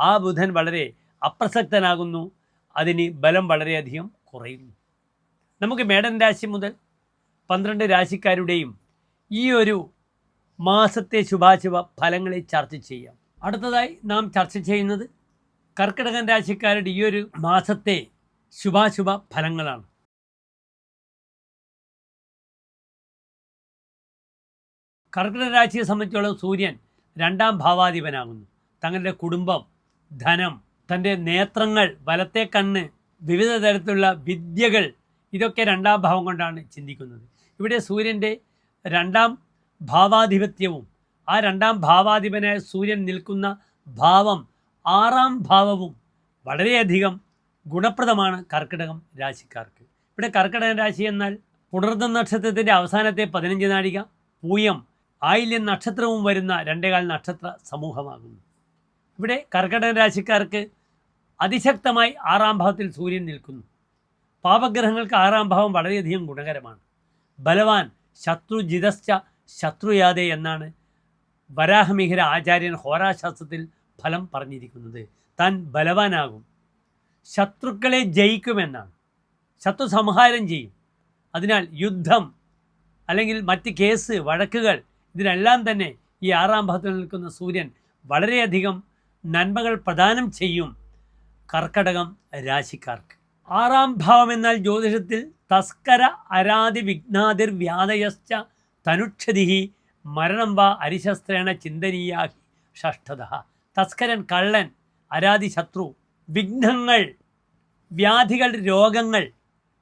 ആ ബുധൻ വളരെ അപ്രസക്തനാകുന്നു. അതിന് ബലം വളരെയധികം കുറയുന്നു. നമുക്ക് മേടൻ രാശി മുതൽ പന്ത്രണ്ട് രാശിക്കാരുടെയും ഈ ഒരു മാസത്തെ ശുഭാശുഭ ഫലങ്ങളെ ചർച്ച ചെയ്യാം. അടുത്തതായി നാം ചർച്ച ചെയ്യുന്നത് കർക്കിടകൻ രാശിക്കാരുടെ ഈ ഒരു മാസത്തെ ശുഭാശുഭ ഫലങ്ങളാണ്. കർക്കിടക രാശിയെ സംബന്ധിച്ചോളം സൂര്യൻ രണ്ടാം ഭാവാധിപനാകുന്നു. തങ്ങളുടെ കുടുംബം ധനം തന്റെ നേത്രങ്ങൾ വലത്തെ കണ്ണ് വിവിധ തരത്തിലുള്ള വിദ്യകൾ ഇതൊക്കെ രണ്ടാം ഭാവം കൊണ്ടാണ് ചിന്തിക്കുന്നത്. ഇവിടെ സൂര്യന്റെ രണ്ടാം ഭാവാധിപത്യവും ആ രണ്ടാം ഭാവാധിപനായ സൂര്യൻ നിൽക്കുന്ന ഭാവം ആറാം ഭാവവും വളരെയധികം ഗുണപ്രദമാണ് കർക്കിടകം രാശിക്കാർക്ക്. ഇവിടെ കർക്കിടക രാശി എന്നാൽ പുണർന്ന നക്ഷത്രത്തിന്റെ അവസാനത്തെ പതിനഞ്ച് നാഴിക പൂയം ആയില്യം നക്ഷത്രവും വരുന്ന രണ്ടേകാൽ നക്ഷത്ര സമൂഹമാകുന്നു. ഇവിടെ കർക്കിടക രാശിക്കാർക്ക് അതിശക്തമായി ആറാം ഭാവത്തിൽ സൂര്യൻ നിൽക്കുന്നു. പാപഗ്രഹങ്ങൾക്ക് ആറാം ഭാവം വളരെയധികം ഗുണകരമാണ്. ബലവാൻ ശത്രുജിതശ്ച ശത്രുയാതെ എന്നാണ് വരാഹമിഹിര ആചാര്യൻ ഹോരാശാസ്ത്രത്തിൽ ഫലം പറഞ്ഞിരിക്കുന്നത്. താൻ ബലവാനാകും. ശത്രുക്കളെ ജയിക്കുമെന്നാണ്. ശത്രു സംഹാരം ചെയ്യും. അതിനാൽ യുദ്ധം അല്ലെങ്കിൽ മറ്റ് കേസ് വഴക്കുകൾ ഇതിനെല്ലാം തന്നെ ഈ ആറാം ഭാവത്തിൽ നിൽക്കുന്ന സൂര്യൻ വളരെയധികം നന്മകൾ പ്രദാനം ചെയ്യും കർക്കടകം രാശിക്കാർക്ക്. ആറാം ഭാവം എന്നാൽ ജ്യോതിഷത്തിൽ തസ്കര അരാതി വിഘ്നാതിർ വ്യാധയശ്ച തനുക്ഷതി മരണം വ അരിശസ്ത്രേണ ചിന്തനീയാഹി ഷഷ്ഠത. തസ്കരൻ കള്ളൻ അരാതി ശത്രു വിഘ്നങ്ങൾ വ്യാധികൾ രോഗങ്ങൾ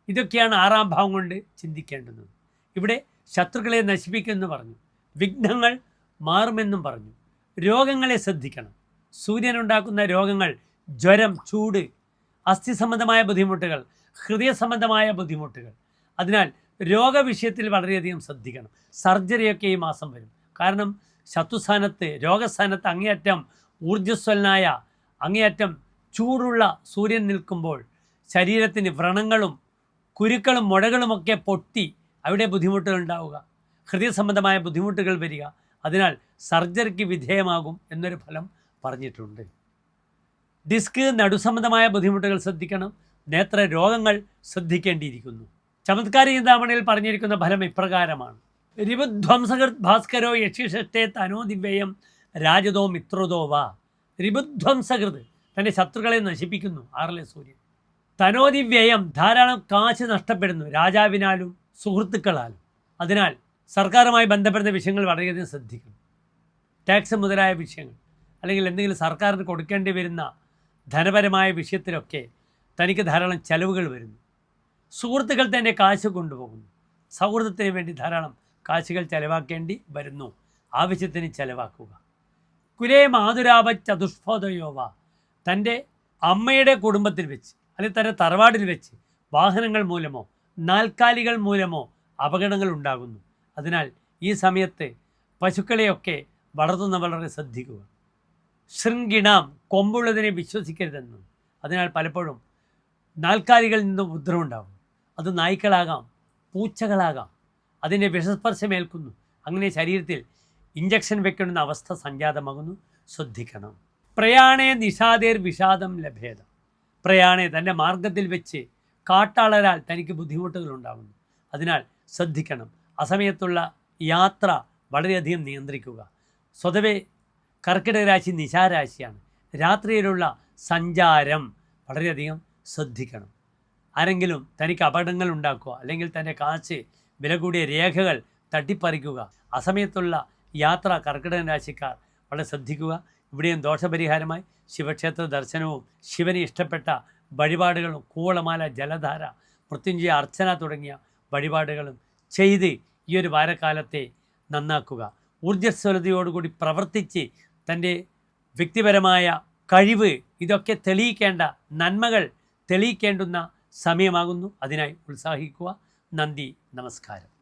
ഇതൊക്കെയാണ് ആറാം ഭാവം കൊണ്ട് ചിന്തിക്കേണ്ടത് ഇവിടെ ശത്രുക്കളെ നശിപ്പിക്കുമെന്ന് പറഞ്ഞു. വിഘ്നങ്ങൾ മാറുമെന്നും പറഞ്ഞു. രോഗങ്ങളെ ശ്രദ്ധിക്കണം. സൂര്യനുണ്ടാക്കുന്ന രോഗങ്ങൾ ജ്വരം ചൂട് അസ്ഥി സംബന്ധമായ ബുദ്ധിമുട്ടുകൾ ഹൃദയ സംബന്ധമായ ബുദ്ധിമുട്ടുകൾ. അതിനാൽ രോഗവിഷയത്തിൽ വളരെയധികം ശ്രദ്ധിക്കണം. സർജറിയൊക്കെ ഈ മാസം വരും. കാരണം ശത്രുസ്ഥാനത്ത് രോഗസ്ഥാനത്ത് അങ്ങേയറ്റം ഊർജസ്വലനായ അങ്ങേയറ്റം ചൂടുള്ള സൂര്യൻ നിൽക്കുമ്പോൾ ശരീരത്തിന് വ്രണങ്ങളും കുരുക്കളും മുഴകളുമൊക്കെ പൊട്ടി അവിടെ ബുദ്ധിമുട്ടുകൾ ഉണ്ടാവുക. ഹൃദയ സംബന്ധമായ ബുദ്ധിമുട്ടുകൾ വരിക. അതിനാൽ സർജറിക്ക് വിധേയമാകും എന്നൊരു ഫലം പറഞ്ഞിട്ടുണ്ട്. ഡിസ്ക് നടുസംബന്ധമായ ബുദ്ധിമുട്ടുകൾ ശ്രദ്ധിക്കണം. നേത്ര രോഗങ്ങൾ ശ്രദ്ധിക്കേണ്ടിയിരിക്കുന്നു. ചമത്കാര ചിന്താമണിയിൽ പറഞ്ഞിരിക്കുന്ന ഫലം ഇപ്രകാരമാണ്. രിപുധ്വംസകൃത് ഭാസ്കരോ യക്ഷിഷത്തെ തനോ ദിവ്യം രാജതോ മിത്രതോ വാ. രിപുധ്വംസകൃത് തന്റെ ശത്രുക്കളെ നശിപ്പിക്കുന്നു ആറിലെ സൂര്യൻ. തനോദിവ്യയം ധാരാളം കാശ് നഷ്ടപ്പെടുന്നു രാജാവിനാലും സുഹൃത്തുക്കളാലും. അതിനാൽ സർക്കാരുമായി ബന്ധപ്പെടുന്ന വിഷയങ്ങൾ വളരെയധികം ശ്രദ്ധിക്കണം. ടാക്സ് മുതലായ വിഷയങ്ങൾ. അല്ലെങ്കിൽ എന്തെങ്കിലും സർക്കാരിന് കൊടുക്കേണ്ടി വരുന്ന ധനപരമായ വിഷയത്തിലൊക്കെ തനിക്ക് ധാരാളം ചെലവുകൾ വരുന്നു. സുഹൃത്തുക്കൾ തന്നെ കാശ് കൊണ്ടുപോകുന്നു. സൗഹൃദത്തിന് വേണ്ടി ധാരാളം കാശുകൾ ചെലവാക്കേണ്ടി വരുന്നു. ആവശ്യത്തിന് ചെലവാക്കുക. കുലേ മാതുരാപ ചതുഷ്പോതയോവ തന്റെ അമ്മയുടെ കുടുംബത്തിൽ വെച്ച് അല്ലെങ്കിൽ തന്റെ തറവാടിൽ വെച്ച് വാഹനങ്ങൾ മൂലമോ നാൽക്കാലികൾ മൂലമോ അപകടങ്ങൾ ഉണ്ടാകുന്നു. അതിനാൽ ഈ സമയത്ത് പശുക്കളെയൊക്കെ വളർത്തുന്ന വളരെ ശ്രദ്ധിക്കുക. ശൃംഗിണാം കൊമ്പുള്ളതിനെ വിശ്വസിക്കരുതെന്നും അതിനാൽ പലപ്പോഴും നാൽക്കാലികളിൽ നിന്നും ഉദ്രം ഉണ്ടാകും അത് നായ്ക്കളാകാം പൂച്ചകളാകാം അതിന്റെ വിഷസ്പർശമേൽക്കുന്നു. അങ്ങനെ ശരീരത്തിൽ ഇഞ്ചക്ഷൻ വെക്കണമെന്ന അവസ്ഥ സംജാതമാകുന്നു. ശ്രദ്ധിക്കണം. പ്രയാണേ നിഷാദേർ വിഷാദം ലഭേദ പ്രയാണേ തന്റെ മാർഗത്തിൽ വെച്ച് കാട്ടാളരാൽ തനിക്ക് ബുദ്ധിമുട്ടുകൾ ഉണ്ടാകുന്നു അതിനാൽ ശ്രദ്ധിക്കണം. അസമയത്തുള്ള യാത്ര വളരെയധികം നിയന്ത്രിക്കുക. സ്വതവേ കർക്കിടക രാശി നിശാരാശിയാണ്. രാത്രിയിലുള്ള സഞ്ചാരം വളരെയധികം ശ്രദ്ധിക്കണം. ആരെങ്കിലും തനിക്ക് അപകടങ്ങൾ ഉണ്ടാക്കുക അല്ലെങ്കിൽ തന്റെ കാശ് വില കൂടിയ രേഖകൾ തട്ടിപ്പറിക്കുക അസമയത്തുള്ള യാത്ര കർക്കിടക രാശിക്കാർ വളരെ ശ്രദ്ധിക്കുക. ഇവിടെയും ദോഷപരിഹാരമായി ശിവക്ഷേത്ര ദർശനവും ശിവന് ഇഷ്ടപ്പെട്ട വഴിപാടുകളും കൂവളമാല ജലധാര മൃത്യുഞ്ജയ അർച്ചന തുടങ്ങിയ വഴിപാടുകളും ചെയ്ത് ഈ ഒരു വാരക്കാലത്തെ നന്നാക്കുക. ഊർജസ്വലതയോടുകൂടി പ്രവർത്തിച്ച് തന്റെ വ്യക്തിപരമായ കഴിവ് ഇതൊക്കെ തെളിയിക്കേണ്ട നന്മകൾ തെളിയിക്കേണ്ടുന്ന സമയമാകുന്നു. അതിനായി ഉത്സാഹിക്കുക. നന്ദി നമസ്കാരം.